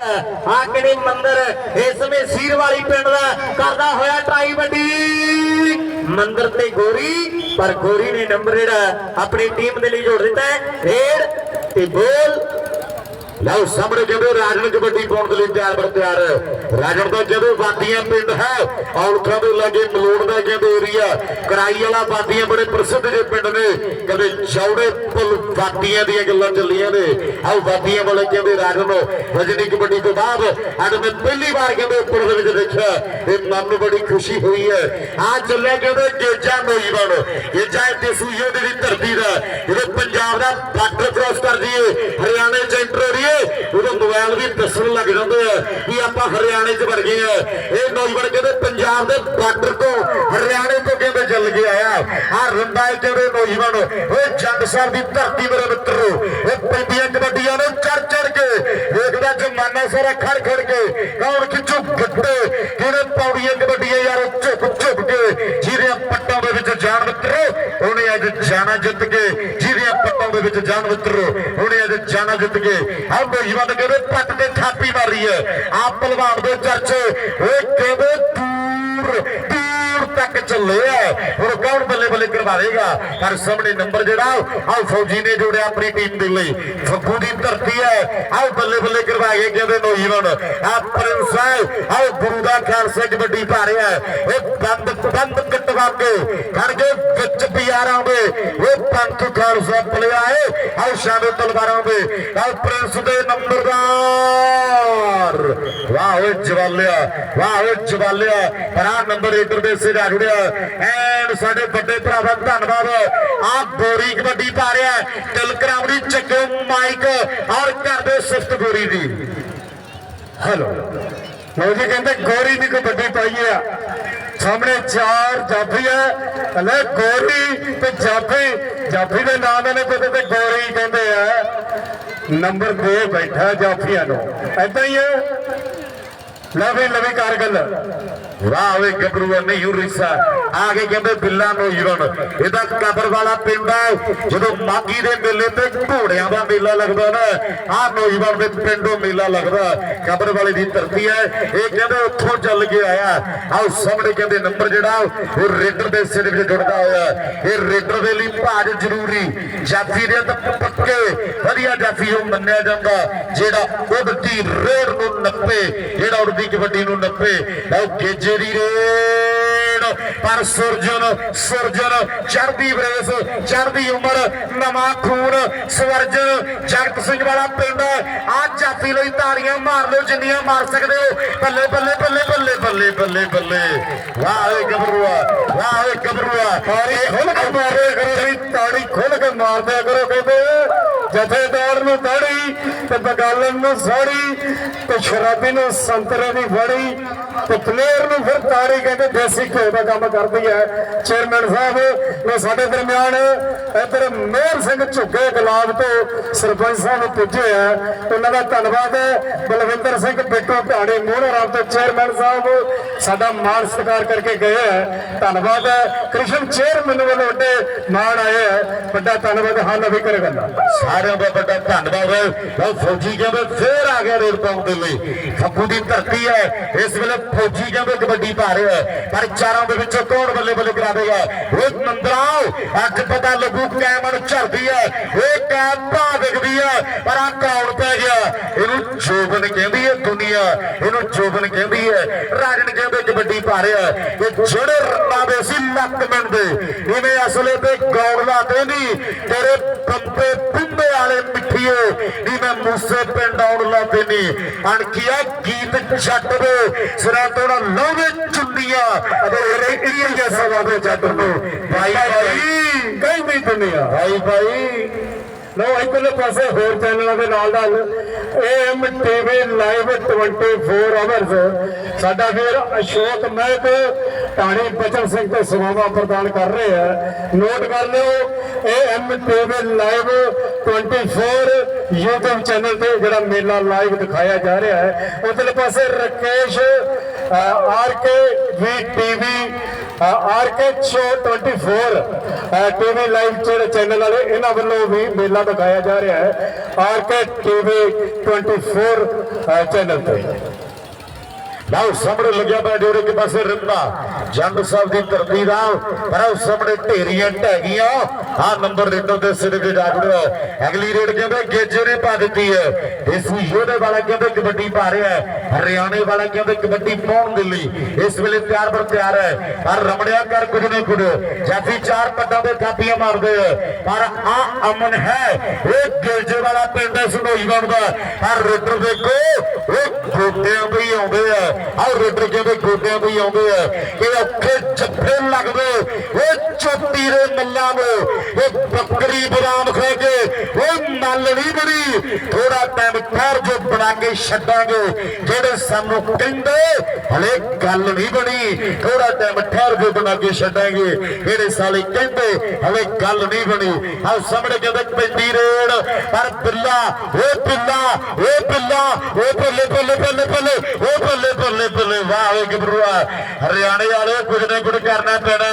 ਆਕੜੀ ਮੰਦਰ ਇਸ ਸਮੇਂ ਸੀਰ ਵਾਲੀ ਪਿੰਡ ਦਾ ਕਰਦਾ ਹੋਇਆ ਟਰਾਈ ਵੱਡੀ। ਮੰਦਰ ਤੇ ਗੋਰੀ, ਪਰ ਗੋਰੀ ਨੇ ਨੰਬਰ ਜਿਹੜਾ ਆਪਣੀ ਟੀਮ ਦੇ ਲਈ ਜੋੜ ਦਿੱਤਾ ਹੈ। ਰੇਡ ਤੇ ਬੋਲ। ਲਓ, ਸਾਹਮਣੇ ਜਦੋਂ ਰਾਜਨ ਕਬੱਡੀ ਪਾਉਣ ਦੇ ਲਈ ਤਿਆਰ ਬਰ ਤਿਆਰ। ਰਾਜਨ ਦਾ ਜਦੋਂ ਬਾਦੀਆਂ ਪਿੰਡ ਹੈ ਔਲਖਾਂ ਦੇ ਲਾਗੇ ਮਲੋੜ ਦਾ ਕਹਿੰਦੇ ਏਰੀਆ ਕਰਾਈ ਵਾਲਾ ਬਾਦੀਆਂ ਬੜੇ ਪ੍ਰਸਿੱਧ ਜੇ ਪਿੰਡ ਨੇ। ਕਹਿੰਦੇ ਚੌੜੇ ਪੁੱਲ ਬਾਦੀਆਂ ਦੀਆਂ ਗੱਲਾਂ ਚੱਲੀਆਂ ਨੇ। ਆਓ ਬਾਦੀਆਂ ਵਾਲੇ ਕਹਿੰਦੇ ਰਾਜਨ ਵਜਨੀ ਕਬੱਡੀ ਤੋਂ ਬਾਅਦ, ਅੱਜ ਮੈਂ ਪਹਿਲੀ ਵਾਰ ਕਹਿੰਦੇ ਉੱਪਰ ਦੇ ਵਿੱਚ ਦੇਖਿਆ ਇਹ ਮਨ ਨੂੰ ਬੜੀ ਖੁਸ਼ੀ ਹੋਈ ਹੈ। ਆ ਚੱਲਿਆ ਕਹਿੰਦੇ ਗੇਜਾ ਨੌਜਵਾਨ ਗੇਜਾ ਤੇ ਸੂਈਏ ਦੀ ਧਰਤੀ ਦਾ, ਜਦੋਂ ਪੰਜਾਬ ਦਾ ਬਾਰਡਰ ਕ੍ਰਾਸ ਕਰ ਦਈਏ, ਹਰਿਆਣੇ ਚ ਐਂਟਰ ਹੋ ਰਹੀਏ ਉਦੋਂ ਮੋਬਾਈਲ ਵੀ ਦੱਸਣ ਲੱਗ ਜਾਂਦੇ ਆ ਵੀ ਆਪਾਂ ਹਰਿਆਣੇ ਚ ਵੜ ਗਏ ਆ। ਇਹ ਨੌਜਵਾਨ ਕਹਿੰਦੇ ਪੰਜਾਬ ਦੇ ਬਾਰਡਰ ਤੋਂ, ਹਰਿਆਣੇ ਤੋਂ ਕਹਿੰਦੇ ਚੱਲ ਕੇ ਆਇਆ। ਆ ਰੰਦਾ ਜਿਹੜੇ ਨੌਜਵਾਨ, ਓਏ ਜੰਗ ਸਾਹਿਬ ਦੀ ਧਰਤੀ ਮੇਰੇ ਮਿੱਤਰੋ ਇਹ ਪੈਂਦੀਆਂ ਕਬੱਡੀਆਂ ਨੂੰ ਚੜ ਚੜ ਕੇ, ਵੇਖਦਾ ਜਮਾਨਾ ਸਾਰਾ ਖੜ ਖੜ ਕੇ, ਕੌਣ ਖਿੱਚੂ ਗੱਡੇ ਕਿਹੜੇ ਪੌੜੀਆਂ ਕਬੱਡੀਆਂ ਯਾਰ ਝੁਕ ਝੁਕ ਕੇ, ਜਿਹਦੇ ਪੱਟਾਂ ਦੇ ਵਿੱਚ ਜਾਨ ਮਿੱਤਰੋ, ਉਹਨੇ ਅੱਜ ਜਾਨਾ ਜਿੱਤ ਕੇ, ਜਿਹਦੇ ਪੱਟਾਂ ਦੇ ਵਿੱਚ ਜਾਨ ਮਿੱਤਰੋ, ਉਹਨੇ ਅੱਜ ਜਾਨਾ ਜਿੱਤ ਕੇ ਆ ਨੌਜਵਾਨ ਕਹਿੰਦੇ ਪੱਟ ਤੇ ਥਾਪੀ ਮਾਰੀ ਹੈ ਆ ਪਹਿਲਵਾਨ ਦੇ ਚਰਚੇ, ਓਏ ਕਹਿੰਦੇ ਚੱਲੇ ਆ। ਹੁਣ ਕੌਣ ਬੱਲੇ ਬੱਲੇ ਕਰਵਾਵੇਗਾ? ਪਰ ਸਾਹਮਣੇ ਨੰਬਰ ਜਿਹੜਾ, ਆਹ ਫੌਜੀ ਨੇ ਜੋੜਿਆ ਆਪਣੀ ਟੀਮ ਦੇ ਲਈ। ਫੱਗੂ ਦੀ ਧਰਤੀ ਹੈ। ਆਹ ਬੱਲੇ ਬੱਲੇ ਕਰਵਾਏ ਕਹਿੰਦੇ ਨੌਜਵਾਨ। ਆ ਪ੍ਰਿੰਸ ਹੈ ਆਹ ਗੁਰੂ ਦਾ ਖਾਲਸਾ ਕਬੱਡੀ ਪਾ ਰਿਹਾ ਇਹ ਬੰਦ ਬੰਦ ਕਟਵਾ ਕੇ ਖੜ ਕੇ ਵਿੱਚ ਪਿਆਰਾਂ ਦੇ। ਉਹ ਪੰਥ ਖਾਲਸਾ ਪਲਿਆ ਹੈ ਆਹ ਸ਼ਾਨੇ ਤਲਵਾਰਾਂ ਦੇ। ਆਹ ਪ੍ਰਿੰਸ ਦੇ ਨੰਬਰ ਦਾ ਓਏ ਜਵਾਲਿਆ, ਵਾਹ ਓਏ ਜਵਾਲਿਆ ਪਰ ਨੰਬਰ ਏਟਰ ਦੇ ਸਿਰ ਆ ਜੁੜਿਆ। ਐਨ ਸਾਡੇ ਵੱਡੇ ਭਰਾਵਾ, ਧੰਨਵਾਦ। ਆ ਗੋਰੀ ਕਬੱਡੀ ਪਾ ਰਿਹਾ ਤਿਲ ਕਰਾਵੜੀ ਚੱਕੋ ਮਾਈਕ ਔਰ ਕਰਦੇ ਸਿਫਤ ਗੋਰੀ ਦੀ। ਹੈਲੋ ਲੋ ਜੀ, ਕਹਿੰਦੇ ਗੋਰੀ ਦੀ ਕਬੱਡੀ ਪਾਈ ਆ ਸਾਹਮਣੇ ਚਾਰ ਜਾਫੀ ਹੈ। ਲੈ ਗੋਰੀ ਤੇ ਜਾਫੀ। ਜਾਫੀ ਦੇ ਨਾਂ ਦੇ ਨੇ ਕਿਤੇ ਤੇ ਗੋਰੀ ਕਹਿੰਦੇ ਆ। ਨੰਬਰ 2 ਬੈਠਾ ਜਾਫੀਆਂ ਨੂੰ। ਐਦਾਂ ਹੀ ਹੈ। ਲਵੇ ਲਵੇ ਕਰ ਗੱਲ ਵਾਹ ਵੇ ਗੱਭਰੂਆ ਨਹੀਂ ਹੁਰੀਸਾ ਆ ਕੇ ਕਹਿੰਦੇ ਬਿੱਲਾ ਨੌਜਵਾਨ ਇਹਦਾ ਕਬਰ ਵਾਲਾ ਪਿੰਡ ਹੈ ਜਦੋਂ ਮਾਗੀ ਦੇ ਮੇਲੇ ਤੇ ਘੋੜਿਆਂ ਦਾ ਮੇਲਾ ਲੱਗਦਾ ਨਾ ਆਹ ਨੌਜਵਾਨ ਦੇ ਪਿੰਡੋਂ ਮੇਲਾ ਲੱਗਦਾ। ਕਬਰ ਵਾਲੇ ਦੀ ਧਰਤੀ ਹੈ। ਇਹ ਕਹਿੰਦੇ ਉੱਥੋਂ ਚੱਲ ਕੇ ਆਇਆ। ਆਹ ਸਾਹਮਣੇ ਕਹਿੰਦੇ ਨੰਬਰ ਜਿਹੜਾ, ਉਹ ਰੇਡਰ ਦੇ ਸਿਰ ਵਿੱਚ ਜੁੜਦਾ ਹੋਇਆ। ਇਹ ਰੇਡਰ ਦੇ ਲਈ ਭਾਜ ਜ਼ਰੂਰੀ। ਜਾਫੀ ਦੇ ਤਾਂ ਪੱਕੇ। ਵਧੀਆ ਜਾਫੀ ਉਹ ਮੰਨਿਆ ਜਾਂਦਾ। ਜਿਹੜਾ ਉਡਦੀ ਰੇਡ ਨੂੰ ਨੱਪੇ, ਜਿਹੜਾ ਉਡਦੀ ਕਬੱਡੀ ਨੂੰ ਨੱਪੇ। ਉਹ ਗੇਜੇ ਦੀ ਰੇਡ। ਪਰ ਸੁਰਜਨ ਸੁਰਜਨ ਚੜਦੀ ਬਰੇਸ ਚੜਦੀ ਉਮਰ, ਨਵਾਂ ਖੂਨ ਸਵਰਜਨ ਜਗਤ ਸਿੰਘ ਵਾਲਾ ਪਿੰਡ ਆ ਜਾਫੀ ਲਈ ਤਾੜੀਆਂ ਮਾਰ ਲਓ, ਜਿੰਨੀਆਂ ਮਾਰ ਸਕਦੇ ਹੋ। ਬੱਲੇ ਬੱਲੇ ਬੱਲੇ ਬੱਲੇ ਬੱਲੇ ਬੱਲੇ ਬੱਲੇ। ਵਾਹ ਓਏ ਗੱਭਰੂਆ ਵਾਹ ਓਏ ਗੱਭਰੂਆ ਤਾੜੀ ਖੋਲ ਕੇ ਮਾਰੇ ਕਰੋ ਤਾੜੀ ਖੋਲ ਕੇ ਮਾਰਦਿਆ ਕਰੋ, ਕਹਿੰਦੇ। ਜਥੇਦਾਰ ਨੂੰ ਦਾੜੀ ਤੇ ਬਗਾਲਨ ਨੂੰ ਸਾੜੀ ਤੇ ਸ਼ਰਾਬੀ ਨੂੰ ਸੰਤਰੇ ਦੀ ਫੜੀ ਤੇ ਪਲੇਅਰ ਨੂੰ ਫਿਰ ਤਾੜੀ ਕਹਿੰਦੇ ਦੇਸੀ ਘਿਓ ਦਾ ਕੰਮ ਕਰਦੀ ਹੈ। ਚੇਅਰਮੈਨ ਸਾਹਿਬ ਨੇ ਸਾਡੇ ਦਰਮਿਆਨ ਇੱਧਰ ਮੇਹਰ ਸਿੰਘ ਝੁੱਗੇ ਗੁਲਾਬ ਤੋਂ ਸਰਪੰਚ ਸਾਹਿਬ ਪੁੱਜੇ ਆ। ਉਹਨਾਂ ਦਾ ਧੰਨਵਾਦ ਹੈ। ਬਲਵਿੰਦਰ ਸਿੰਘ ਬਿੱਟੂ ਢਾਣੇ ਮੋਹਰਾ ਰਾਮ ਤੋਂ ਚੇਅਰਮੈਨ ਸਾਹਿਬ ਸਾਡਾ ਮਾਣ ਸਤਿਕਾਰ ਕਰਕੇ ਗਏ ਹੈ ਧੰਨਵਾਦ ਹੈ। ਕ੍ਰਿਸ਼ਨ ਚੇਅਰਮੈਨ ਵੱਲੋਂ ਵੱਡੇ ਮਾਣ ਆਏ ਹੈ ਵੱਡਾ ਧੰਨਵਾਦ ਹਾਂ ਨਵੀਂ ਕਰ ਗੱਲਾਂ ਸਾਰਿਆਂ ਦਾ ਵੱਡਾ ਧੰਨਵਾਦ ਹੈ। ਉਹ ਫੌਜੀ ਕਹਿੰਦੇ ਫੇਰ ਆ ਗਿਆ ਰੇਡ ਪਾਉਣ ਦੇ ਲਈ। ਖੱਬੂ ਦੀ ਧਰਤੀ ਹੈ। ਇਸ ਵੇਲੇ ਫੌਜੀ ਕਹਿੰਦੇ ਕਬੱਡੀ ਪਾ ਰਿਹਾ ਹੈ। ਪਰ ਚਾਰਾਂ ਦੇ ਵਿੱਚੋਂ ਕੌਣ ਬੱਲੇ ਬੱਲੇ ਕਰਾ ਦੇਗਾ? ਉਹ ਮੰਦਰਾਓ ਅੱਜ ਪਤਾ ਲੱਗੂ ਕੈਮਨ ਝੜਦੀ ਹੈ। ਇਹ ਕੈਮ ਭਾ ਵਿਕਦੀ ਹੈ। ਪਰ ਆ ਕੌਣ ਪੈ ਗਿਆ। ਇਹਨੂੰ ਜੋਬਨ ਕਹਿੰਦੀ ਹੈ ਦੁਨੀਆ। ਇਹਨੂੰ ਜੋਬਨ ਕਹਿੰਦੀ ਹੈ। ਰਾਜਨ ਕਹਿੰਦੇ ਕਬੱਡੀ ਪਾ ਰਿਹਾ ਹੈ। ਜਿਹੜੇ ਰੰਨਾਂ ਦੇ ਸੀ ਲੱਕ ਮਿੰਦੇ ਇਵੇਂ ਅਸਲੇ ਤੇ ਗੌੜ ਕਹਿੰਦੀ ਤੇਰੇ ਪੰਪੇ ਪਿੰਡੇ ਵਾਲੇ ਮਿੱਠੀਏ ਨੀ ਮੈਂ ਮੂਸੇ ਪਿੰਡ ਆਉਣ ਲਾਤੇ ਨਹੀਂ ਅਣਖੀਆ ਗੀਤ ਛੱਡ ਦੇ, ਸਿਰਾਂ ਤੋੜਾ ਲੋਵੇ ਚੁੰਨੀਆਂ ਅਤੇ ਰੇਟੀਆਂ ਦੇ ਸਵਾ ਦੇ ਜੱਟ ਨੂੰ। ਭਾਈ ਭਾਈ, ਕਹਿੰਦੀ ਦੁਨੀਆ ਭਾਈ ਭਾਈ ਲੋ ਇਧਰਲੇ ਪਾਸੇ ਹੋਰ ਚੈਨਲਾਂ ਦੇ ਨਾਲ ਨਾਲ ਏਐਮ ਟੀਵੀ ਲਾਈਵ 24 ਆਵਰਸ ਸਾਡਾ ਵੀਰ ਅਸ਼ੋਕ ਮਹਿਤ ਟਾਣੀ ਬਚਨ ਸਿੰਘ ਤੇ ਸੇਵਾਵਾਂ ਪ੍ਰਦਾਨ ਕਰ ਰਹੇ ਆ। ਨੋਟ ਕਰ ਲਿਓ AM TV live 24 YouTube channel ਤੇ ਜਿਹੜਾ ਮੇਲਾ ਲਾਈਵ ਦਿਖਾਇਆ ਜਾ ਰਿਹਾ ਹੈ। ਉਧਰਲੇ ਪਾਸੇ Rakesh R K V TV RK show 24 TV live ਜਿਹੜੇ ਚੈਨਲ ਵਾਲੇ ਇਹਨਾਂ ਵੱਲੋਂ ਵੀ ਮੇਲਾ ਦਿਖਾਇਆ ਜਾ ਰਿਹਾ ਹੈ ਆਰਕੇ ਟੀਵੀ 24 ਅ, ਚੈਨਲ ਤੇ। ਲਓ, ਸਾਹਮਣੇ ਲੱਗਿਆ ਪਿਆ ਜੋੜੇ ਕੇ ਪਾਸੇ ਰਿੰਦਾ ਜੰਗ ਸਾਹਿਬ ਦੀ ਧਰਤੀ ਦਾ, ਪਰ ਉਹ ਸਾਹਮਣੇ ਢੇਰੀਆਂ ਢਹਿਗੀਆਂ। ਆ ਨੰਬਰ ਰੇਡਰ ਦੇ ਸਿਰ ਤੇ ਜਾ ਅਗਲੀ ਰੇਡ ਕਹਿੰਦੇ, ਗੇਜੇ ਨੇ ਪਾ ਦਿੱਤੀ ਹੈ। ਇਸ ਯੋਧੇ ਵਾਲਾ ਕਹਿੰਦੇ, ਕਬੱਡੀ ਪਾ ਰਿਹਾ ਹੈ। ਹਰਿਆਣੇ ਵਾਲਾ ਕਹਿੰਦੇ, ਕਬੱਡੀ ਪਾਉਣ ਦੇ ਲਈ। ਇਸ ਵੇਲੇ ਤਿਆਰ ਪਰ ਤਿਆਰ ਹੈ। ਪਰ ਰਮੜਿਆ ਕਰ ਕੁਝ ਨਹੀਂ ਕੁਝ। ਜਾਫੀ ਚਾਰ ਪੱਡਾਂ ਦੇ ਥਾਪੀਆਂ ਮਾਰਦੇ ਆ ਪਰ ਆ ਅਮਨ ਹੈ। ਉਹ ਗੇਜੇ ਵਾਲਾ ਪਿੰਡ ਹੈ ਸੁਣੋਈ ਬਣਦਾ। ਪਰ ਰੇਡਰ ਦੇਖੋ, ਉਹ ਗੋਡਿਆਂ ਤੇ ਆਉਂਦੇ ਆ। ਆਹ ਰੇਡਰ ਕਹਿੰਦੇ ਗੋਡਿਆਂ ਤੇ ਹੀ ਆਉਂਦੇ ਆ। ਕਿ ਔਖੇ ਜੱਫੇ ਲੱਗਦੇ। ਉਹ ਚੋਟੀ ਮੱਲਾਂ ਨੂੰ ਇਹ ਬੱਕਰੀ ਬਰਾਮ ਖਾ ਕੇ ਉਹ ਮੱਲ ਨਹੀਂ ਬਣੀ। ਥੋੜਾ ਟਾਈਮ ਠਹਿਰ ਜੋ, ਬਣਾ ਕੇ ਛੱਡਾਂਗੇ। ਜਿਹੜੇ ਸਾਨੂੰ ਕਹਿੰਦੇ, ਹਲੇ ਗੱਲ ਨਹੀਂ ਬਣੀ। ਥੋੜਾ ਟਾਈਮ ਠਹਿਰ ਜੋ, ਬਣਾ ਕੇ ਛੱਡਾਂਗੇ। ਜਿਹੜੇ ਸਾਲੇ ਕਹਿੰਦੇ, ਹਲੇ ਗੱਲ ਨਹੀਂ ਬਣੀ। ਆਹ ਸਾਹਮਣੇ ਕਹਿੰਦੇ ਪੈਂਦੀ ਰੇਡ। ਪਰ ਬਿੱਲਾ ਉਹ ਬਿੱਲਾ ਉਹ ਬਿੱਲਾ ਉਹ ਬੱਲੇ ਬੱਲੇ ਬੱਲੇ ਬੱਲੇ ਉਹ ਬੱਲੇ ਬੱਲੇ ਬੱਲੇ ਵਾਹ ਵੇ ਗੱਭਰੂਆ ਹਰਿਆਣੇ ਵਾਲੇ ਕੁਝ ਨਾ ਕੁਝ ਕਰਨਾ ਪੈਣਾ।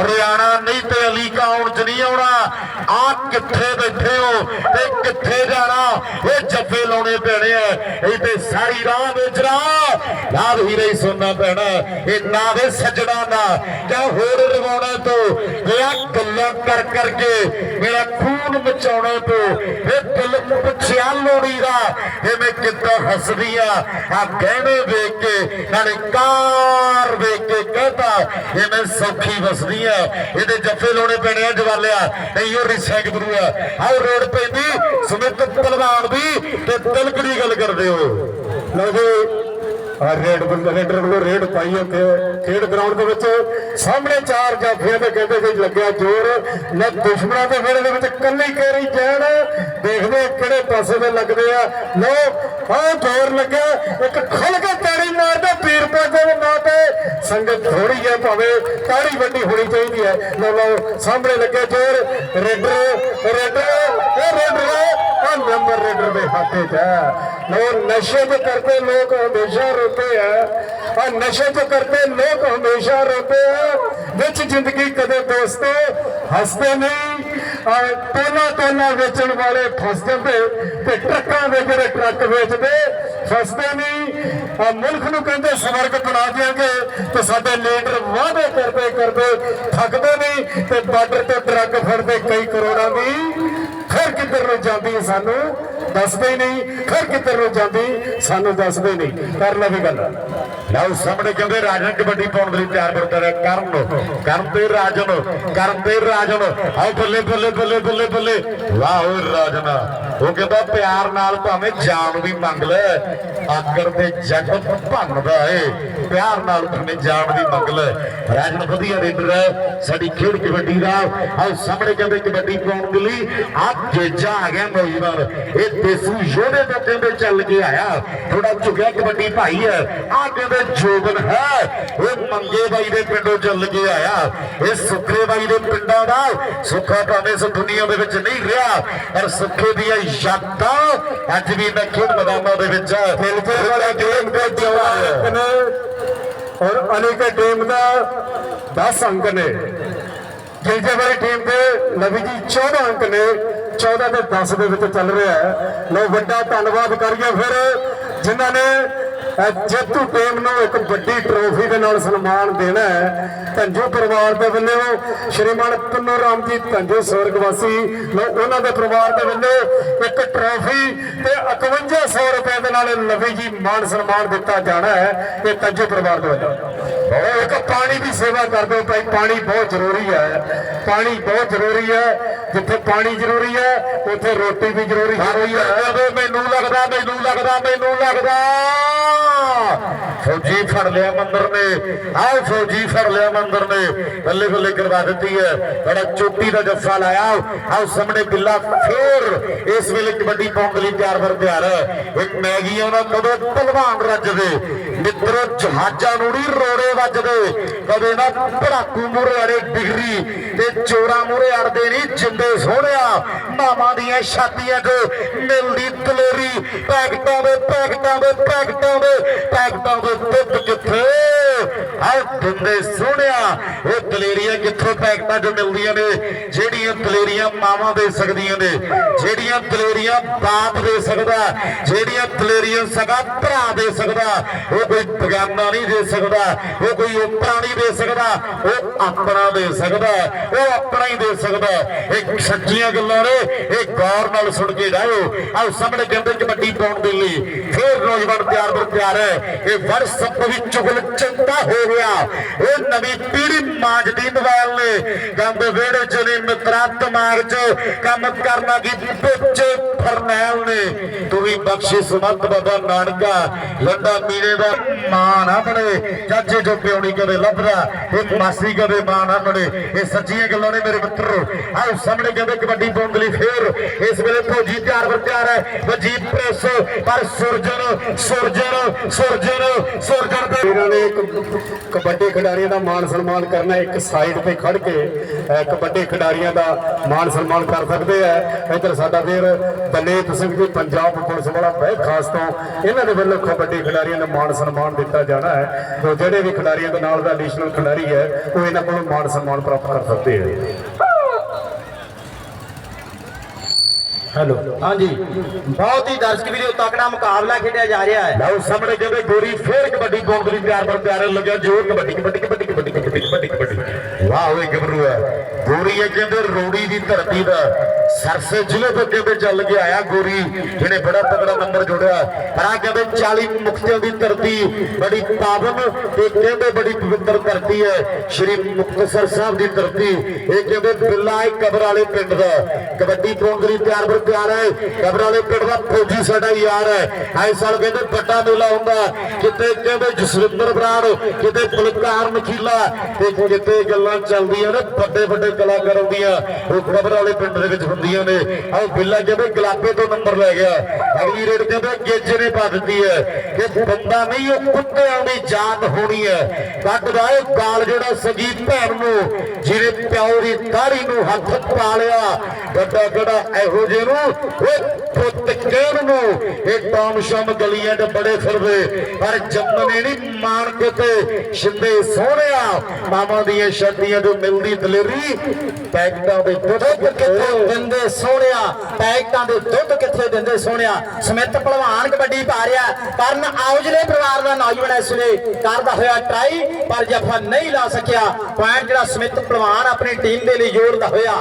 ਹਰਿਆਣਾ ਨਹੀਂ ਤੇ ਅਲੀ ਕਾਉਣ ਚ ਨਹੀਂ ਆਉਣਾ। ਆ ਕਿੱਥੇ ਬੈਠੇ ਹੋ ਤੇ ਕਿੱਥੇ ਜਾਣਾ? ਇਹ ਜੱਫੇ ਲਾਉਣੇ ਪੈਣੇ ਆ। ਇਹ ਤੇ ਸਾਰੀ ਰਾਹ ਵੇਚਣਾ ਲਾਭ ਹੀ ਨਹੀਂ ਸੁਣਨਾ ਪੈਣਾ। ਇਹ ਨਾ ਦੇ ਸੱਜਣਾ ਨਾ। ਕਿਆ ਹੋਰ ਰਵਾਉਣਾ ਤੋਂ। ਮੇਰਾ ਗੱਲਾਂ ਕਰ ਕਰਕੇ ਮੇਰਾ ਖੂਨ ਮਚਾਉਣੇ ਤੋਂ। ਇਹ ਦਿਲ ਪੁੱਛਿਆ ਲੋੜੀ ਦਾ। ਇਹ ਮੈਂ ਕਿੱਦਾਂ ਹੱਸਦੀ ਆ। ਆ ਗਹਿਣੇ ਵੇਖ ਕੇ ਨਾਲੇ ਕਾਰ ਵੇਖ ਕੇ ਕਹਤਾ ਇਹ ਮੈਂ ਸੌਖੀ ਵਸਦੀ ਆ, ਇਹਦੇ ਜੱਫੇ ਲਾਉਣੇ ਪੈਣੇ ਆ ਜਵਾਲਿਆ ਨਹੀਂ ਉਹ ਰਿਸਾ ਗੁਰੂ ਆ। ਆਹ ਰੋਡ ਪੈਂਦੀ, ਸੁਮਿਤ ਪਹਿਲਵਾਨ ਦੀ, ਤੇ ਤਿਲਕ ਦੀ ਗੱਲ ਕਰਦੇ ਹੋ। ਲਓ ਰੇਡ ਰੇਡਰ ਵੱਲੋਂ ਰੇਡ ਪਾਈ ਹੈ ਖੇਡ ਗਰਾਊਂਡ ਦੇ ਵਿੱਚ ਸਾਹਮਣੇ ਚਾਰ ਜਾਫੀਆਂ ਦੇ ਕਹਿੰਦੇ ਕਿ ਲੱਗਿਆ ਜ਼ੋਰ। ਨਾ ਦੁਸ਼ਮਣਾਂ ਦੇ ਵਿਹੜੇ ਦੇ ਵਿੱਚ ਕੱਲੀ ਕੇਰੀ ਜਾਣ ਦੇਖਦੇ ਕਿਹੜੇ ਪਾਸੇ ਦੇ ਲੱਗਦੇ ਆ। ਲੋ ਆਹ ਜ਼ੋਰ ਲੱਗਿਆ। ਇੱਕ ਖੁੱਲ ਕੇ ਤਾੜੀ ਮਾਰਦਾ ਪੀਰ ਪਾਜੇ ਦੇ ਨਾਂ ਤੇ। ਸੰਗਤ ਥੋੜੀ ਹੈ ਭਾਵੇਂ ਤਾੜੀ ਵੱਡੀ ਹੋਣੀ ਚਾਹੀਦੀ ਹੈ। ਲੋ ਲੋ ਸਾਹਮਣੇ ਲੱਗਿਆ ਜ਼ੋਰ। ਰੇਡਰ ਰੇਡਰ ਆ ਨੰਬਰ ਰੇਡਰ ਦੇ ਹੱਥੇ 'ਚ ਹੈ। ਲੋ ਨਸ਼ੇ ਤੇ ਕਰਦੇ ਲੋਕ ਹਮੇਸ਼ਾ ਰੋਤੇ ਆ। ਆ ਨਸ਼ੇ ਤੇ ਕਰਦੇ ਲੋਕ ਹਮੇਸ਼ਾ ਰੋਤੇ ਆ। ਵਿੱਚ ਜ਼ਿੰਦਗੀ ਕਦੇ ਦੋਸਤੋ ਹੱਸਦੇ ਨਹੀਂ। ਆ ਤੋਲਾ ਵੇਚਣ ਵਾਲੇ ਫਸ ਜਾਂਦੇ ਤੇ ਟਰੱਕਾਂ ਦੇ ਜਿਹੜੇ ਟਰੱਕ ਵੇਚਦੇ ਫਸਦੇ ਨਹੀਂ। ਆ ਮੁਲਕ ਨੂੰ ਕਹਿੰਦੇ ਸਵਰਗ ਬਣਾ ਦਿਆਂਗੇ ਤੇ ਸਾਡੇ ਲੀਡਰ ਵਾਅਦੇ ਕਰਦੇ ਕਰਦੇ ਥੱਕਦੇ ਨਹੀਂ ਤੇ ਬਾਰਡਰ ਤੇ ਟਰੱਕ ਫੜਦੇ ਕਈ ਕਰੋੜਾਂ ਦੀ ਫਿਰ ਕਿੱਧਰ ਨੂੰ ਜਾਂਦੀ ਸਾਨੂੰ? ਦੱਸਦੇ ਨਹੀਂ। ਫਿਰ ਕਿੱਧਰ ਨੂੰ ਜਾਂਦੀ? ਸਾਨੂੰ ਦੱਸਦੇ ਨਹੀਂ। ਕਰ ਲਵੇ ਗੱਲ। ਲਓ, ਸਾਹਮਣੇ ਕਹਿੰਦੇ ਰਾਜਨ ਕਬੱਡੀ ਪਾਉਣ ਦੇ ਲਈ ਤਿਆਰ ਬਰਤਾ ਕਰਨ। ਕਰਨ ਤੇ ਰਾਜਨ, ਕਰਨ ਤੇ ਰਾਜਨ। ਆਓ ਬੱਲੇ ਬੱਲੇ ਬੱਲੇ ਬੱਲੇ ਬੱਲੇ। ਵਾਹ ਓ ਰਾਜਨ। ਉਹ ਕਹਿੰਦਾ ਪਿਆਰ ਨਾਲ ਭਾਵੇਂ ਜਾਨ ਵੀ ਮੰਗ ਲੈ। ਆਕੜ ਤੇ ਜੱਗ ਭੰਨਦਾ ਏ। ਪਿਆਰ ਨਾਲ ਭਾਵੇਂ ਜਾਨ ਵੀ ਮੰਗ ਲੈ ਰਾਜਨ ਵਧੀਆ ਰੇਡਰ ਹੈ। ਸਾਡੀ ਖੇਡ ਕਬੱਡੀ ਦਾ ਆਓ ਸਾਹਮਣੇ ਕਹਿੰਦੇ ਕਬੱਡੀ ਪਾਉਣ ਦੇ ਲਈ ਜੇਜਾ ਆ ਗਿਆ ਨੌਜਵਾਨ ਇਹ ਦੇਸੂ ਯੋਧੇ ਦੇ ਕਹਿੰਦੇ ਚੱਲ ਕੇ ਆਇਆ। ਥੋੜਾ ਝੁਕਿਆ ਕਬੱਡੀ ਭਾਈ ਹੈ। ਆ ਕਹਿੰਦੇ ਜੋਬਨ ਹੈ। ਇਹ ਮੰਗੇ ਬਾਈ ਦੇ ਪਿੰਡੋਂ ਚੱਲ ਕੇ ਆਇਆ। ਇਹ ਸੁੱਖੇ ਬਾਈ ਦੇ ਪਿੰਡਾਂ ਦਾ ਸੁੱਖਾ ਭਾਵੇਂ ਇਸ ਦੁਨੀਆ ਦੇ ਵਿੱਚ ਨਹੀਂ ਰਿਹਾ ਪਰ ਸੁੱਖੇ ਦੀਆਂ ਯਾਦਾਂ ਅੱਜ ਵੀ ਮੈਂ ਖੇਡ ਮੈਦਾਨਾਂ ਦੇ ਵਿੱਚ ਫਿਲਟਰ ਵਾਲਾ ਦੇ 14 ਅੰਕ ਨੇ ਔਰ ਅਲੀ ਕੇ ਟੀਮ ਦਾ 10 ਅੰਕ ਨੇ। ਜਿਲਜੇ ਵਾਲੀ ਟੀਮ ਦੇ ਨਵੀ ਜੀ 14 ਅੰਕ ਨੇ। 14 ਤੇ 10 ਦੇ ਵਿੱਚ ਚੱਲ ਰਿਹਾ ਹੈ। ਲੋ ਵੱਡਾ ਧੰਨਵਾਦ ਕਰੀਏ ਫਿਰ ਜਿਨ੍ਹਾਂ ਨੇ ਜੇਤੂ ਟੀਮ ਨੂੰ ਇੱਕ ਵੱਡੀ ਟਰੋਫੀ ਦੇ ਨਾਲ ਸਨਮਾਨ ਦੇਣਾ ਹੈ। ਧੰਜੂ ਪਰਿਵਾਰ ਦੇ ਵੱਲੋਂ ਸ਼੍ਰੀਮਾਨ ਪੰਨੂ ਰਾਮ ਜੀ ਧੰਜੂ ਸਵਰਗਵਾਸੀ ਨੂੰ ਉਹਨਾਂ ਦੇ ਪਰਿਵਾਰ ਦੇ ਵੱਲੋਂ ਇੱਕ ਟਰੋਫੀ ਤੇ 5100 ਰੁਪਏ ਦੇ ਨਾਲ ਨਵੀ ਜੀ ਮਾਨ ਸਨਮਾਨ ਦਿੱਤਾ ਜਾਣਾ ਹੈ। ਇਹ ਧੰਜੂ ਪਰਿਵਾਰ ਦੇ ਵੱਲੋਂ। ਇੱਕ ਪਾਣੀ ਦੀ ਸੇਵਾ ਕਰਦੇ ਭਾਈ ਪਾਣੀ ਬਹੁਤ ਜ਼ਰੂਰੀ ਹੈ। ਪਾਣੀ ਬਹੁਤ ਜ਼ਰੂਰੀ ਹੈ ਜਿੱਥੇ ਪਾਣੀ ਜ਼ਰੂਰੀ ਹੈ ਉੱਥੇ ਰੋਟੀ ਵੀ ਜ਼ਰੂਰੀ ਹੈ ਮੈਨੂੰ ਲੱਗਦਾ ਮੈਨੂੰ ਲੱਗਦਾ ਮੈਨੂੰ ਲੱਗਦਾ। ਫੌਜੀ ਫੜ ਲਿਆ ਮੰਦਰ ਨੇ। ਆਹ ਫੌਜੀ ਫੜ ਲਿਆ ਮੰਦਰ ਨੇ। ਬੱਲੇ ਬੱਲੇ ਕਰਵਾ ਦਿੱਤੀ ਹੈ। ਬੜਾ ਚੋਟੀ ਦਾ ਜੱਫਾ ਲਾਇਆ। ਆਹ ਸਾਹਮਣੇ ਬਿੱਲਾ ਫੇਰ ਇਸ ਵੇਲੇ ਕਬੱਡੀ ਪਾਉਣ ਦੇ ਲਈ ਤਿਆਰ ਵਰ ਤਿਆਰ ਹੈ। ਇੱਕ ਮੈਗੀ ਉਹਨਾਂ ਕਦੋਂ ਪਹਿਲਵਾਨ ਰੱਜਦੇ ਮਿੱਤਰੋ ਜਹਾਜ਼ਾਂ ਨੂੰ ਨਹੀਂ ਰੋੜੇ ਵੱਜਦੇ। ਕਦੇ ਨਾ ਭੜਾਕੂ ਮੂਰੇ ਅੜੇ ਡਿਗਰੀ ਤੇ ਚੋਰਾ ਮੂਰੇ ਅੜਦੇ ਨਹੀਂ ਜਿੰਦੇ ਸੋਹਣਿਆ। ਮਾਵਾਂ ਦੀਆਂ ਛਾਤੀਆਂ 'ਚ ਮਿਲਦੀ ਦਲੇਰੀ। ਪੈਕਟਾਂ ਦੇ ਪੈਕਟਾਂ ਦੇ ਪੈਕਟਾਂ ਦੇ ਪੈਕਟਾਂ ਦੇ ਦੁੱਧ ਕਿੱਥੇ? ਆਹ ਦਿੰਦੇ ਸੋਹਣਿਆ। ਉਹ ਦਲੇਰੀਆਂ ਕਿੱਥੋਂ ਪੈਕਟਾਂ 'ਚ ਮਿਲਦੀਆਂ ਨੇ? ਜਿਹੜੀਆਂ ਦਲੇਰੀਆਂ ਮਾਵਾਂ ਦੇ ਸਕਦੀਆਂ ਨੇ? ਜਿਹੜੀਆਂ ਦਲੇਰੀਆਂ ਬਾਪ ਦੇ ਸਕਦਾ? ਜਿਹੜੀਆਂ ਦਲੇਰੀਆਂ ਸਗਾ ਭਰਾ ਦੇ ਸਕਦਾ? ਉਹ ਕੋਈ ਬਗਾਨਾ ਨਹੀਂ ਦੇ ਸਕਦਾ, ਉਹ ਕੋਈ ਉਪਰਾ ਨਹੀਂ ਦੇ ਸਕਦਾ, ਉਹ ਆਪਣਾ ਦੇ ਸਕਦਾ, ਉਹ ਆਪਣਾ ਹੀ ਦੇ ਸਕਦਾ। ਇਹ ਸੱਚੀਆਂ ਗੱਲਾਂ ਨੇ, ਇਹ ਗੌਰ ਨਾਲ ਸੁਣ ਕੇ ਜਾਓ ਆਓ ਸਾਹਮਣੇ ਕਹਿੰਦੇ ਕਬੱਡੀ ਪਾਉਣ ਦੇ ਲਈ ਫੇਰ ਨੌਜਵਾਨ ਪਿਆਰ ਬਰ ਪਿਆਰ ਹੈ ਇਹ ਵਟਸਐਪ ਵੀ ਚੁਗਲ ਚੰਤਾ ਹੋ ਗਿਆ। ਉਹ ਨਵੀਂ ਪੀੜ੍ਹੀ ਮਾਂਜਦੀ ਮੋਬਾਈਲ ਨੇ ਗੰਦ ਵਿਹੜੇ ਚ ਨਹੀਂ, ਮਿੱਤਰਾ, ਦਿਮਾਗ ਚ ਕੰਮ ਕਰਨਾ ਕੀ, ਵਿੱਚ ਫਰਨੈਲ ਨੇ। ਤੂੰ ਵੀ ਬਖਸ਼ਿਸ਼ ਮਤ ਬਾਬਾ ਨਾਨਕਾ ਲੰਡਾ ਮੀਰੇ ਦਾ ਮਾਂ ਨਾ ਬਣੇ ਚਾਚੇ ਜੋ ਪਿਉਣੀ ਕਦੇ ਲੱਭਦਾ ਇਹ ਮਾਸੀ ਕਦੇ ਮਾਂ ਨਾ ਬਣੇ ਇਹ ਸੱਚੀਆਂ ਗੱਲਾਂ ਨੇ ਮੇਰੇ ਮਿੱਤਰੋ ਆਓ ਸਾਹਮਣੇ ਕਹਿੰਦੇ ਕਬੱਡੀ ਪਾਉਣ ਲਈ ਫੇਰ। ਇਸ ਵੇਲੇ ਫੌਜੀ ਤਿਆਰ ਬਰ ਤਿਆਰ ਹੈ। ਵਜੀਦ ਪ੍ਰੈਸ, ਪਰ ਸੁਰਜਨ ਸੁਰਜਨ ਸੁਰਜਨ ਸੁਰਜਨ ਇਹਨਾਂ ਨੇ ਕਬੱਡੀ ਖਿਡਾਰੀਆਂ ਦਾ ਮਾਣ ਸਨਮਾਨ ਕਰਨਾ ਇੱਕ ਸਾਈਡ ਤੇ ਖੜ ਕੇ ਕਬੱਡੀ ਖਿਡਾਰੀਆਂ ਦਾ ਮਾਣ ਸਨਮਾਨ ਕਰ ਸਕਦੇ ਆ। ਇੱਧਰ ਸਾਡਾ ਵੀਰ ਦਲੇਪ ਸਿੰਘ ਜੀ, ਪੰਜਾਬ ਪੁਲਿਸ ਵਾਲਾ ਬਹੁਤ ਖਾਸ ਤੋਂ ਇਹਨਾਂ ਦੇ ਵੱਲੋਂ ਕਬੱਡੀ ਖਿਡਾਰੀਆਂ ਦਾ ਮਾਣ ਸਨਮਾਨ ਦਿੱਤਾ ਜਾਣਾ ਹੈ। ਤੇ ਜਿਹੜੇ ਵੀ ਖਿਡਾਰੀਆਂ ਦੇ ਨਾਲ ਦਾ ਐਡੀਸ਼ਨਲ ਖਿਡਾਰੀ ਹੈ ਉਹ ਇਹਨਾਂ ਕੋਲੋਂ ਮਾਣ ਸਨਮਾਨ ਪ੍ਰਾਪਤ ਕਰ ਸਕਦੇ ਆ ਹੈਲੋ। ਹਾਂਜੀ। ਬਹੁਤ ਹੀ ਦਰਸ਼ਕ ਵੀਰੋ ਤਕੜਾ ਮੁਕਾਬਲਾ ਖੇਡਿਆ ਜਾ ਰਿਹਾ ਹੈ। ਲਓ ਸਾਹਮਣੇ ਕਹਿੰਦੇ ਗੋਰੀ ਫੇਰ ਕਬੱਡੀ ਲਈ ਤਿਆਰ ਬਰ ਤਿਆਰ ਲੱਗਿਆ ਜੋਰ ਕਬੱਡੀ ਕਬੱਡੀ ਕਬੱਡੀ ਕਬੱਡੀ ਕਬੱਡੀ ਕਬੱਡੀ ਕਬੱਡੀ। ਵਾਹ ਓਏ ਗੱਭਰੂ ਹੈ। ਗੋਰੀ ਇਹ ਕਹਿੰਦੇ ਰੋੜੀ ਦੀ ਧਰਤੀ ਦਾ ਸਰਸੇ ਜ਼ਿਲ੍ਹੇ ਤੋਂ ਕਹਿੰਦੇ ਚੱਲ ਕੇ ਆਇਆ ਗੋਰੀ, ਜਿਹਨੇ ਬੜਾ ਤਗੜਾ ਨੰਬਰ ਜੋੜਿਆ। ਪਰ ਆ ਕਹਿੰਦੇ 40 ਮੁਕਤਿਆਂ ਦੀ ਧਰਤੀ, ਬੜੀ ਪਾਵਨ ਤੇ ਕਹਿੰਦੇ ਬੜੀ ਪਵਿੱਤਰ ਧਰਤੀ ਹੈ। ਸ਼੍ਰੀ ਮੁਕਤਸਰ ਸਾਹਿਬ ਦੀ ਧਰਤੀ, ਇਹ ਕਹਿੰਦੇ ਬਿੱਲਾ ਇਹ ਕਬਰ ਵਾਲੇ ਪਿੰਡ ਦਾ ਕਬੱਡੀ ਪਾਉਣ ਦੇ ਲਈ ਤਿਆਰ ਹੈ। ਕਬਰ ਵਾਲੇ ਪਿੰਡ ਦਾ ਫੌਜੀ ਸਾਡਾ ਯਾਰ ਹੈ। ਐ ਸਾਲ ਕਹਿੰਦੇ ਵੱਡਾ ਮੇਲਾ ਹੁੰਦਾ ਕਿਤੇ ਕਹਿੰਦੇ ਜਸਵਿੰਦਰ ਬਰਾੜ, ਕਿਤੇ ਬਲਕਾਰ ਮਖੀਲਾ ਤੇ ਕਿਤੇ ਗੱਲਾਂ ਚੱਲਦੀਆਂ ਨੇ, ਵੱਡੇ ਵੱਡੇ ਕਲਾਕਾਰ ਆਉਂਦੀਆਂ, ਉਹ ਕਬਰ ਵਾਲੇ ਪਿੰਡ ਦੇ ਵਿੱਚ ਹੁੰਦੀਆਂ ਨੇ। ਆਹ ਬਿੱਲਾ ਕਹਿੰਦੇ ਗੁਲਾਬੇ ਤੋਂ ਨੰਬਰ ਲੈ ਗਿਆ, ਅਗਲੀ ਰੇਡ ਕਹਿੰਦੇ ਗੇਜੇ ਨੇ ਪਾ ਦਿੱਤੀ ਹੈ ਕਿ ਬੰਦਾ ਨਹੀਂ, ਉਹ ਕੁੱਤਿਆਂ ਦੀ ਜਾਤ ਹੋਣੀ ਹੈ। ਕੱਟਦਾ ਇਹ ਗਾਲ ਜਿਹੜਾ ਸਗੀ ਭੈਣ ਨੂੰ, ਜਿਹਨੇ ਪਿਓ ਦੀ ਦਾੜੀ ਨੂੰ ਹੱਥ ਪਾ ਲਿਆ। ਵੱਡਾ ਜਿਹੜਾ ਇਹੋ ਜਿਹੇ ਨੂੰ, ਉਹ ਪੁੱਤ ਕਹਿਣ ਨੂੰ, ਇਹ ਟਾਮ ਸ਼ਮ ਗਲੀਆਂ 'ਚ ਬੜੇ ਫਿਰਦੇ। ਪਰ ਜੰਮਨੇ ਨਹੀਂ ਮਾਣ ਕਿਤੇ ਸ਼ਿੰਦੇ ਸੋਹਣਿਆ ਮਾਵਾਂ ਦੀਆਂ ਸ਼ਾਦੀਆਂ ਤੋਂ ਮਿਲਦੀ ਦਲੇਰੀ ਪੈਕਟਾਂ ਦੇ ਦੁੱਧ ਕਿੱਥੇ ਦਿੰਦੇ ਸੋਹਣਿਆ? ਪੈਕਟਾਂ ਦੇ ਦੁੱਧ ਕਿੱਥੇ ਦਿੰਦੇ ਸੋਹਣਿਆ? ਸਮਿਤ ਪਹਿਲਵਾਨ ਕਬੱਡੀ ਪਾ ਰਿਹਾ। ਕਰਨ ਆਉਜਲੇ ਪਰਿਵਾਰ ਦਾ ਨੌਜਵਾਨ ਇਸ ਵੇਲੇ ਕਰਦਾ ਹੋਇਆ ਟਰਾਈ ਪਰ ਜਫਾ ਨਹੀਂ ਲਾ ਸਕਿਆ ਪੁਆਇੰਟ ਜਿਹੜਾ ਸਮਿਤ ਪਹਿਲਵਾਨ ਆਪਣੀ ਟੀਮ ਦੇ ਲਈ ਜੋੜਦਾ ਹੋਇਆ।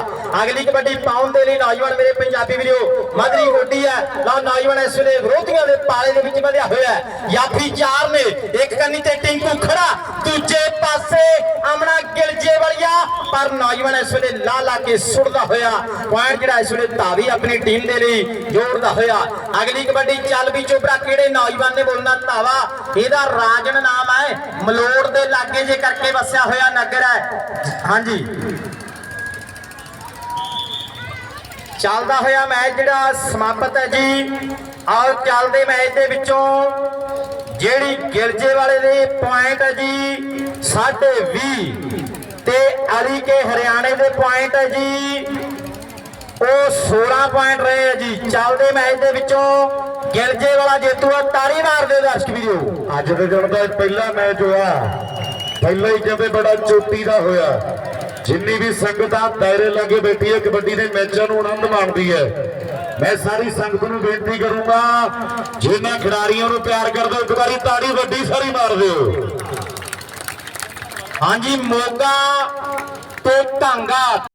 ਅਗਲੀ ਕਬੱਡੀ ਪਾਉਣ ਦੇ ਲਈ ਨੌਜਵਾਨ ਮੇਰੇ ਪੰਜਾਬੀ ਵੀਰੋ ਮਦਰੀ ਗੋਡੀ ਹੈ। ਲਓ ਨੌਜਵਾਨ ਇਸ ਵੇਲੇ ਵਿਰੋਧੀਆਂ ਦੇ ਪਾਲੇ ਦੇ ਵਿੱਚ ਵਧਿਆ ਹੋਇਆ ਯਾਫੀ ਚਾਰ ਨੇ, ਇੱਕ ਕੰਨੀ ਤੇ ਟਿੰਕੂ ਖੜਾ। ਦੂਜੇ ਪਾਸੇ ਅਮਨਾ ਗਿਲਜੇ ਵਾਲੀਆ ਪਰ ਨੌਜਵਾਨ ਇਸ ਵੇਲੇ ਲਾ ਲਾ ਕੇ ਸੁੱਟਦਾ ਹੋਇਆ, ਪੁਆਇੰਟ ਜਿਹੜਾ ਇਸ ਵੇਲੇ ਧਾਵੀ ਆਪਣੀ ਟੀਮ ਦੇ ਲਈ ਜੋੜਦਾ ਹੋਇਆ। ਅਗਲੀ ਕਬੱਡੀ ਚੱਲ ਵੀ ਚੋਬਰਾ ਕਿਹੜੇ ਨੌਜਵਾਨ ਨੇ ਬੋਲਣਾ ਧਾਵਾ? ਇਹਦਾ ਰਾਜਨ ਨਾਮ ਹੈ, ਮਲੋੜ ਦੇ ਲਾਗੇ ਜੇ ਕਰਕੇ ਵਸਿਆ ਹੋਇਆ ਨਗਰ ਹੈ। ਹਾਂਜੀ। ਚੱਲਦਾ ਹੋਇਆ ਮੈਚ ਜਿਹੜਾ ਸਮਾਪਤ ਹੈ ਜੀ। ਆਓ ਚੱਲਦੇ ਮੈਚ ਦੇ ਵਿੱਚੋਂ, ਜਿਹੜੀ ਗਿਰਜੇ ਵਾਲੇ ਦੇ ਪੁਆਇੰਟ ਹੈ ਜੀ 20 ਤੇ ਅਲੀ ਕੇ ਹਰਿਆਣੇ ਦੇ ਪੁਆਇੰਟ ਹੈ ਜੀ। ਉਹ 16 ਪੁਆਇੰਟ ਰਹੇ ਹੈ ਜੀ। ਚੱਲਦੇ ਮੈਚ ਦੇ ਵਿੱਚੋਂ ਗਿਰਜੇ ਵਾਲਾ ਜੇਤੂ ਆ ਤਾੜੀ ਮਾਰਦੇ ਦਰਸ਼ਕ ਵੀਰੋ। ਅੱਜ ਦੇ ਦਿਨ ਦਾ ਪਹਿਲਾ ਮੈਚ ਹੋਇਆ। ਪਹਿਲਾ ਹੀ ਕਹਿੰਦੇ ਬੜਾ ਚੋਟੀ ਦਾ ਹੋਇਆ। ਜਿੰਨੀ ਵੀ ਸੰਗਤ ਆ ਦਾਇਰੇ ਲਾਗੇ ਬੈਠੀ ਹੈ, ਕਬੱਡੀ ਦੇ ਮੈਚਾਂ ਨੂੰ ਆਨੰਦ ਮਾਣਦੀ ਹੈ। ਮੈਂ ਸਾਰੀ ਸੰਗਤ ਨੂੰ ਬੇਨਤੀ ਕਰੂੰਗਾ ਜਿਨ੍ਹਾਂ ਖਿਡਾਰੀਆਂ ਨੂੰ ਪਿਆਰ ਕਰਦੇ ਹੋ ਇੱਕ ਵਾਰੀ ਤਾੜੀ ਵੱਡੀ ਸਾਰੀ ਮਾਰ ਦਿਓ। ਹਾਂਜੀ ਮੋਗਾ ਤੋਂ ਢਾਂਗਾ